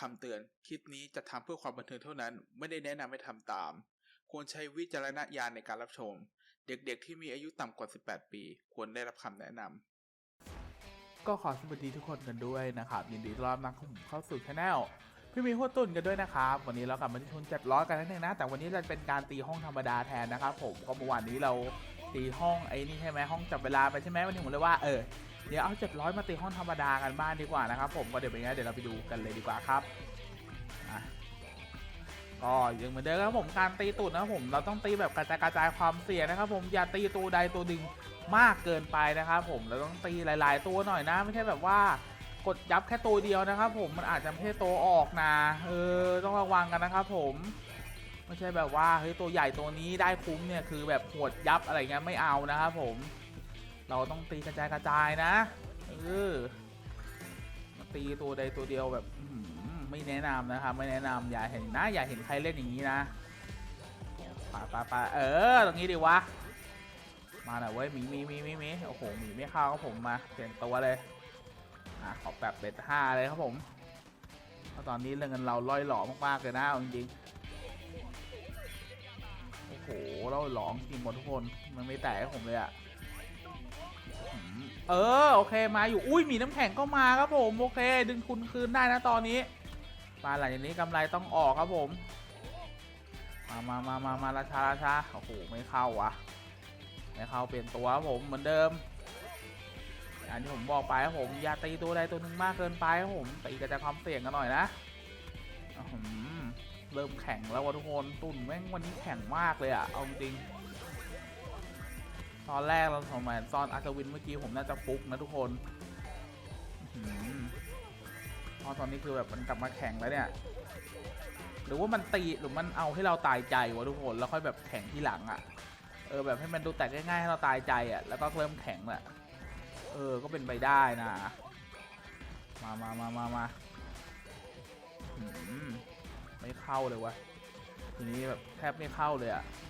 คำเตือน คลิปนี้จะทำเพื่อความบันเทิงเท่านั้น ไม่ได้แนะนำให้ทำตาม ควรใช้วิจารณญาณในการรับชม เด็กๆ ที่มีอายุต่ำกว่า 18 ปี ควรได้รับคำแนะนำ ก็ขอสวัสดีทุกคนกันด้วยนะครับ ยินดีต้อนรับนักผมเข้าสู่ช anel พี่มีหัวตุนกันด้วยนะครับ วันนี้เรากลับมาที่ทุนเจ็ดร้อยกันนั่นเองนะ แต่วันนี้จะเป็นการตีห้องธรรมดาแทนนะครับผม ก็เมื่อวานนี้เราตีห้องไอ้นี่ใช่ไหมห้องจับเวลาไปใช่ไหมวันนี้ผมเลยว่าเออ เดี๋ยวเอาเจ็ดร้อยมาตีห้องธรรมดากันบ้างดีกว่านะครับ ผมก็เดี๋ยวเป็นไงเดี๋ยวเราไปดูกันเลยดีกว่าครับอะก็ยังเหมือนเดิมครับผมการตีตูดนะผมเราต้องตีแบบกระจายกระจายความเสี่ยงนะครับ ผมอย่าตีตัวใดตัวหนึ่งมากเกินไปนะครับผมเราต้องตีหลาย ๆ ตัวหน่อยนะไม่ใช่แบบว่ากดยับแค่ตัวเดียวนะครับผมมันอาจจะไม่ใช่ตัวออกนะเออต้องระวังกันนะครับผมไม่ใช่แบบว่าเฮ้ยตัวใหญ่ตัวนี้ได้คุ้มเนี่ยคือแบบหวดยับอะไรเงี้ยไม่เอานะครับผม เราต้องตีกระจายกระจายนะเออตีตัวใดตัวเดียวแบบไม่แนะนำนะครับไม่แนะนำอย่าเห็นนะอย่าเห็นใครเล่นอย่างนี้นะปไปไปเออตรงนี้ดีวะมาหน่อยเว้ยมีมีมีมีมีโอ้โหมีไม่เข้าครับผมมาเปลี่ยนตัวเลยอะขอแบบเบ็ดห้าเลยครับผมเพราะตอนนี้เรื่องเงินเราล่อยหล่อมากๆเลยนะจริงๆโอ้โหเราหลองจริงหมดทุกคนมันไม่แตกผมเลยอะ เออโอเคมาอยู่อุ้ยมีน้ำแข็งก็มาครับผมโอเค ดึงทุนคืนได้นะตอนนี้มาหลังจากนี้กำไรต้องออกครับผม มามามามามาราชาราชาโอ้โหไม่เข้าวะไม่เข้าเปลี่ยนตัวครับผมเหมือนเดิมอย่างที่ผมบอกไปครับผมอย่าตีตัวใดตัวหนึ่งมากเกินไปครับผมตีกระจายความเสี่ยงกันหน่อยนะเริ่มแข็งแล้ววะทุกคนตุ่นแม่งวันนี้แข็งมากเลยอะเอาจริง ตอนแรกเราสมัยตอนอาร์วินเมื่อกี้ผมน่าจะฟุกนะทุกคนอื้อตอนนี้คือแบบมันกลับมาแข็งแล้วเนี่ย หรือว่ามันตีหรือมันเอาให้เราตายใจวะทุกคนแล้วค่อยแบบแข็งที่หลังอะเออแบบให้มันดูแตกง่ายๆให้เราตายใจอะแล้วก็เริ่มแข็งแหละเออก็เป็นไปได้นะ มามามามามาไม่เข้าเลยวะทีนี้แบบแทบไม่เข้าเลยอะอื้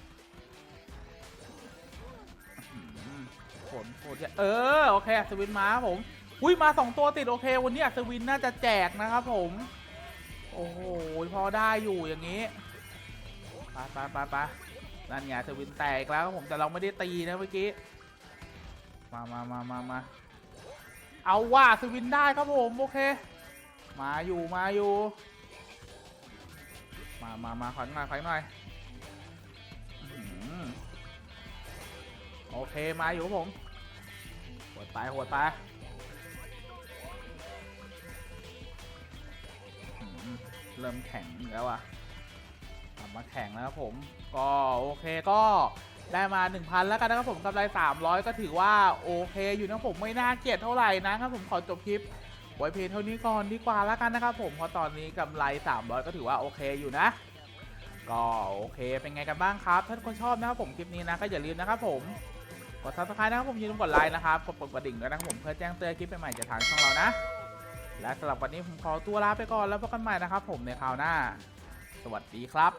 เอะเออโอเคอัศวินมาครับผมอุ้ยมาสองตัวติดโอเค วันนี้อัศวินน่าจะแจกนะครับผม โอ้โหพอได้อยู่อย่างนี้ไปไปไปไปนั่นไงอัศวินแตกแล้วผมแต่เราไม่ได้ตีนะเมื่อกี้มามามามามาเอาว่าอัศวินได้ครับผมโอเค มาอยู่มาอยู่ มามามาขอหน่อยขอหน่อยโอเคมาอยู่ครับผม ตายโหัวตายเริ่มแข็งแล้วอะกลับมาแข็งแล้วครับผม ก็โอเคก็ได้มา 1,000 แล้วกันนะครับผมกำไร 300 ก็ถือว่าโอเค อยู่นะผมไม่น่าเกลียดเท่าไหร่นะครับผมขอจบคลิปไว้เพียงเท่านี้ก่อนดีกว่าแล้วกันนะครับผมเพราะตอนนี้กำไร 300 ก็ถือว่าโอเคอยู่นะ ก็โอเคเป็นไงกันบ้างครับ ถ้าคนชอบนะครับผมคลิปนี้นะก็อย่าลืมนะครับผม กดซับสไคร์นะครับผมอย่าลืมกดไลค์นะครับกดปุ่มกระดิ่งด้วยนะครับผมเพื่อแจ้งเตือนคลิปใหม่ๆจากทางช่องเรานะ และสำหรับวันนี้ผมขอตัวลาไปก่อนแล้วพบกันใหม่นะครับผมในคราวหน้า สวัสดีครับ